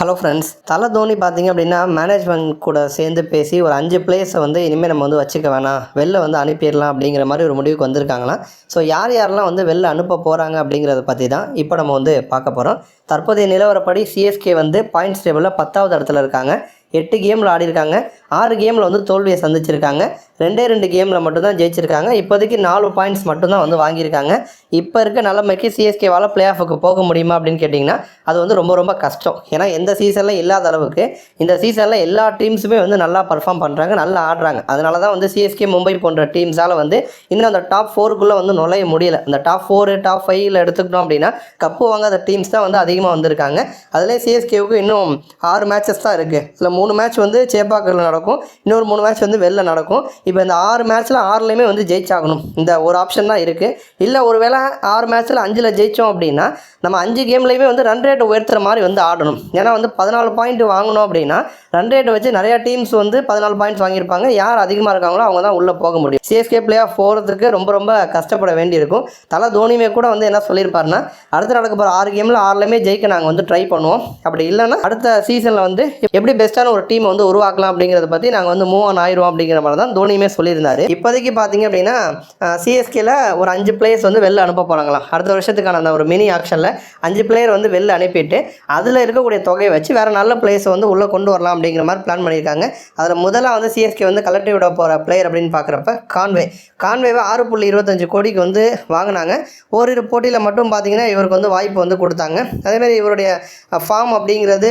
Hello friends தலை தோனி பார்த்தீங்க அப்படின்னா மேனேஜ்மெண்ட் கூட சேர்ந்து பேசி ஒரு அஞ்சு பிளேயர்ஸை வந்து இனிமேல் நம்ம வந்து வச்சுக்க வேணாம். வெளில வந்து அனுப்பிடலாம் அப்படிங்கிற மாதிரி ஒரு முடிவுக்கு வந்திருக்காங்களாம் ஸோ யார் யாரெல்லாம் வந்து வெளில அனுப்ப போகிறாங்க அப்படிங்கிறத பற்றி தான் இப்போ நம்ம வந்து பார்க்க போகிறோம் தற்போதைய நிலவரப்படி சிஎஸ்கே வந்து பாயிண்ட்ஸ் டேபிளில் பத்தாவது இடத்துல இருக்காங்க. எட்டு கேமில் ஆடிருக்காங்க ஆறு கேமில் வந்து தோல்வியை சந்திச்சிருக்காங்க. ரெண்டே ரெண்டு கேமில் மட்டும்தான் ஜெயிச்சிருக்காங்க. இப்போதைக்கு நாலு பாயிண்ட்ஸ் மட்டும்தான் வந்து வாங்கியிருக்காங்க. இப்போ இருக்க நிலைமைக்கு சிஎஸ்கேவால் பிளே ஆஃபுக்கு போக முடியுமா அப்படின்னு கேட்டிங்கன்னா அது வந்து ரொம்ப ரொம்ப கஷ்டம். ஏன்னா எந்த சீசனில் இல்லாத அளவுக்கு இந்த சீசனில் எல்லா டீம்ஸுமே வந்து நல்லா பர்ஃபார்ம் பண்ணுறாங்க நல்லா ஆடுறாங்க. அதனால தான் வந்து சிஎஸ்கே மும்பை போன்ற டீம்ஸால் வந்து இன்னும் அந்த டாப் ஃபோருக்குள்ளே வந்து நுழைய முடியல. அந்த டாப் ஃபோரு டாப் ஃபைவ்ல எடுத்துக்கிட்டோம் அப்படின்னா கப்பு வாங்காத டீம்ஸ் தான் வந்து அதிகமாக வந்திருக்காங்க. அதுலேயே சிஎஸ்கேவுக்கு இன்னும் ஆறு மேட்சஸ் தான் இருக்குது இதில் மூணு மேட்ச் வந்து சேப்பாக்கில் நடக்கும். இன்னொரு மூணு மேட்ச் வந்து வெளில நடக்கும். இப்போ இந்த ஆறு மேட்ச்சில் ஆறுலேயுமே வந்து ஜெயிச்சாகணும். இந்த ஒரு ஆப்ஷன் தான் இருக்குது இல்லை ஒரு வேளை ஆறு மேட்ச்சில் அஞ்சில் ஜெயித்தோம் அப்படின்னா நம்ம அஞ்சு கேம்லேயுமே வந்து ரன் ரேட்டை உயர்த்துற மாதிரி வந்து ஆடணும். ஏன்னா வந்து பதினாலு பாயிண்ட் வாங்கணும் அப்படின்னா ரன் ரேட்டை வச்சு நிறையா டீம்ஸ் வந்து பதினாலு பாயிண்ட்ஸ் வாங்கியிருப்பாங்க. யார் அதிகமாக இருக்காங்களோ அவங்க தான் உள்ளே போக முடியும். சிஎஸ்கே பிளே ஆஃப் போகிறதுக்கு ரொம்ப ரொம்ப கஷ்டப்பட வேண்டியிருக்கும். தலை தோனியுமே கூட வந்து என்ன சொல்லியிருப்பாருன்னா அடுத்து நடக்க போகிற ஆறு கேமில் ஆறுலையுமே ஜெயிக்க நாங்கள் வந்து ட்ரை பண்ணுவோம். அப்படி இல்லைன்னா அடுத்த சீசனில் வந்து எப்படி பெஸ்ட்டான ஒரு டீமை வந்து உருவாக்கலாம் அப்படிங்கிறத பற்றி நாங்கள் வந்து மூவ் ஆன் ஆயிரும் அப்படிங்கிற மாதிரி தான் தோனியுமே சொல்லியிருந்தாரு. இப்போதைக்கு பார்த்தீங்க அப்படின்னா சிஎஸ்கேல ஒரு அஞ்சு பிளேயர்ஸ் வந்து வெளில அனுப்ப போகிறாங்களாம் அடுத்த வருஷத்துக்கான அந்த ஒரு மினி ஆக்ஷனில் அஞ்சு பிளேயர் வந்து வெளில அனுப்பிட்டு அதில் இருக்கக்கூடிய தொகையை வச்சு வேறு நல்ல பிளேயர்ஸை வந்து உள்ளே கொண்டு வரலாம் அப்படிங்கிற மாதிரி பிளான் பண்ணியிருக்காங்க. அதில் முதலாக வந்து சிஎஸ்கே வந்து கலெக்டிவ் விட போகிற பிளேயர் அப்படின்னு பார்க்குறப்ப கான்வே கான்வேவை ஆறு புள்ளி இருபத்தஞ்சு கோடிக்கு வந்து வாங்கினாங்க. ஓரிரு போட்டியில் மட்டும் பார்த்தீங்கன்னா இவருக்கு வந்து வாய்ப்பு வந்து கொடுத்தாங்க. அதேமாதிரி இவருடைய ஃபார்ம் அப்படிங்கிறது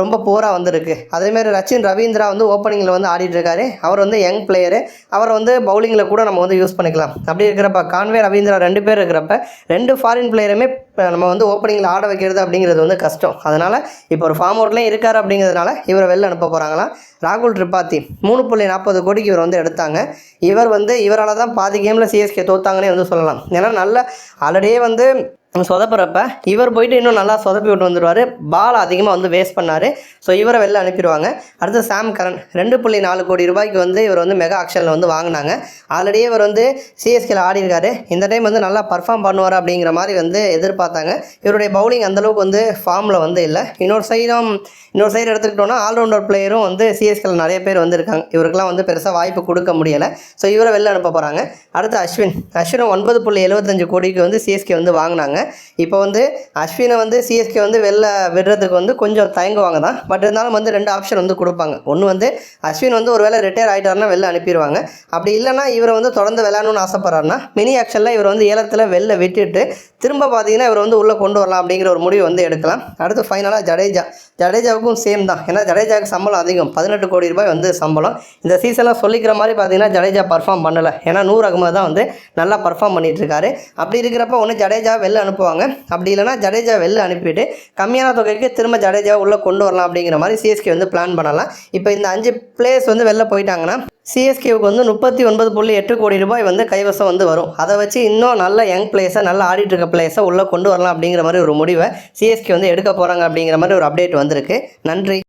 ரொம்ப போராக வந்திருக்கு. அதேமாதிரி ரச்சின் ரவீந்திரா வந்து ஓப்பனிங்கில் வந்து ஆடிட்டுருக்காரு. அவர் வந்து யங் பிளேயரு அவரை வந்து பவுலிங்கில் கூட நம்ம வந்து யூஸ் பண்ணிக்கலாம். அப்படி இருக்கிறப்ப கான்வே ரவீந்திரா ரெண்டு பேர் இருக்கிறப்ப ரெண்டு ஃபாரின் பிளேயருமே நம்ம வந்து ஓப்பனிங்கில் ஆட வைக்கிறது அப்படிங்கிறது வந்து கஷ்டம். அதனால் இப்போ ஒரு ஃபார்ம் அவுட்லேயும் இருக்கார் அப்படிங்கிறதுனால இவரை வெளில அனுப்ப போகிறாங்களாம் ராகுல் ட்ரிபாத்தி மூணு புள்ளி நாற்பது கோடிக்கு இவர் வந்து எடுத்தாங்க. இவர் வந்து இவரால் தான் பாதி கேமில் சிஎஸ்கே தோத்தாங்கன்னே வந்து சொல்லலாம். ஏன்னா நல்ல ஆல்ரெடியே வந்து சொதப்புறப்ப இவர் போயிட்டு இன்னும் நல்லா சொதப்பி விட்டு வந்துடுவார் பால் அதிகமாக வந்து வேஸ்ட் பண்ணார். ஸோ இவரை வெளில அனுப்பிடுவாங்க. அடுத்து சாம் கரன் ரெண்டு புள்ளி நாலு கோடி ரூபாய்க்கு வந்து இவர் வந்து மெகா ஆக்ஷனில் வந்து வாங்கினாங்க. ஆல்ரெடியே இவர் வந்து சிஎஸ்கேல ஆடி இருக்காரு. இந்த டைம் வந்து நல்லா பர்ஃபார்ம் பண்ணுவார் அப்படிங்கிற மாதிரி வந்து எதிர்பார்த்தாங்க. இவருடைய பவுலிங் அந்தளவுக்கு வந்து ஃபார்மில் வந்து இல்லை. இன்னொரு சைடும் இன்னொரு சைடு எடுத்துக்கிட்டோன்னா ஆல்ரவுண்டர் பிளேயரும் வந்து சிஎஸ்கேல நிறைய பேர் வந்து இருக்காங்க இவருக்கெல்லாம் வந்து பெருசாக வாய்ப்பு கொடுக்க முடியலை. ஸோ இவரை வெளில அனுப்ப போகிறாங்க அடுத்து அஸ்வின். அஸ்வின் ஒன்பது புள்ளி எழுபத்தஞ்சு கோடிக்கு வந்து சிஎஸ்கே வந்து வாங்கினாங்க. இப்போ வந்து அஸ்வினை வந்து சிஎஸ்கே வந்து வெளில விடுறதுக்கு வந்து கொஞ்சம் தயங்குவாங்க தான். பட் இருந்தாலும் வந்து ரெண்டு ஆப்ஷன் வந்து கொடுப்பாங்க. ஒன்று வந்து அஸ்வின் வந்து ஒரு வேளை ரிட்டையர் ஆகிட்டாருன்னா வெளில அனுப்பிடுவாங்க அப்படி இல்லைன்னா இவரை வந்து தொடர்ந்து விளையாடணும்னு ஆசைப்பட்றாருன்னா மினி ஆக்ஷனில் இவர் வந்து ஏலத்தில் வெளில விட்டுட்டு திரும்ப பார்த்தீங்கன்னா இவர் வந்து உள்ளே கொண்டு வரலாம் அப்படிங்கிற ஒரு முடிவு வந்து எடுக்கலாம். அடுத்து ஃபைனலாக ஜடேஜா. ஜடேஜாவுக்கும் சேம் தான். ஏன்னா ஜடேஜாவுக்கு சம்பளம் அதிகம். பதினெட்டு கோடி ரூபாய் வந்து சம்பளம். இந்த சீசனில் சொல்லிக்கிற மாதிரி பார்த்தீங்கன்னா ஜடேஜா பர்ஃபார்ம் பண்ணலை. ஏன்னா நூறு அகமது தான் வந்து நல்லா பர்ஃபார்ம் பண்ணிட்டு இருக்காரு. அப்படி இருக்கிறப்ப ஒன்று ஜடேஜா வெளில அனுப்புவாங்க. அப்படி இல்லைனா ஜடேஜா வெளில அனுப்பிட்டு கம்மியான தொகைக்கு திரும்ப ஜடேஜா உள்ளே கொண்டு வரலாம் அப்படிங்கிற மாதிரி சிஎஸ்கே வந்து பிளான் பண்ணலாம். இப்போ இந்த அஞ்சு பிளேயர்ஸ் வந்து வெளில போயிட்டாங்கன்னா சிஎஸ்கேவுக்கு வந்து முப்பத்தி ஒன்பது புள்ளி எட்டு கோடி ரூபாய் வந்து கைவசம் வந்து வரும். அதை வச்சு இன்னும் நல்ல யங் பிளேயர்ஸை நல்ல ஆடிட்டு இருக்க பிளேயர்ஸை உள்ளே கொண்டு வரலாம் அப்படிங்கிற மாதிரி ஒரு முடிவை சிஎஸ்கே வந்து எடுக்க போகிறாங்க அப்படிங்கிற மாதிரி ஒரு அப்டேட் வந்திருக்கு. நன்றி.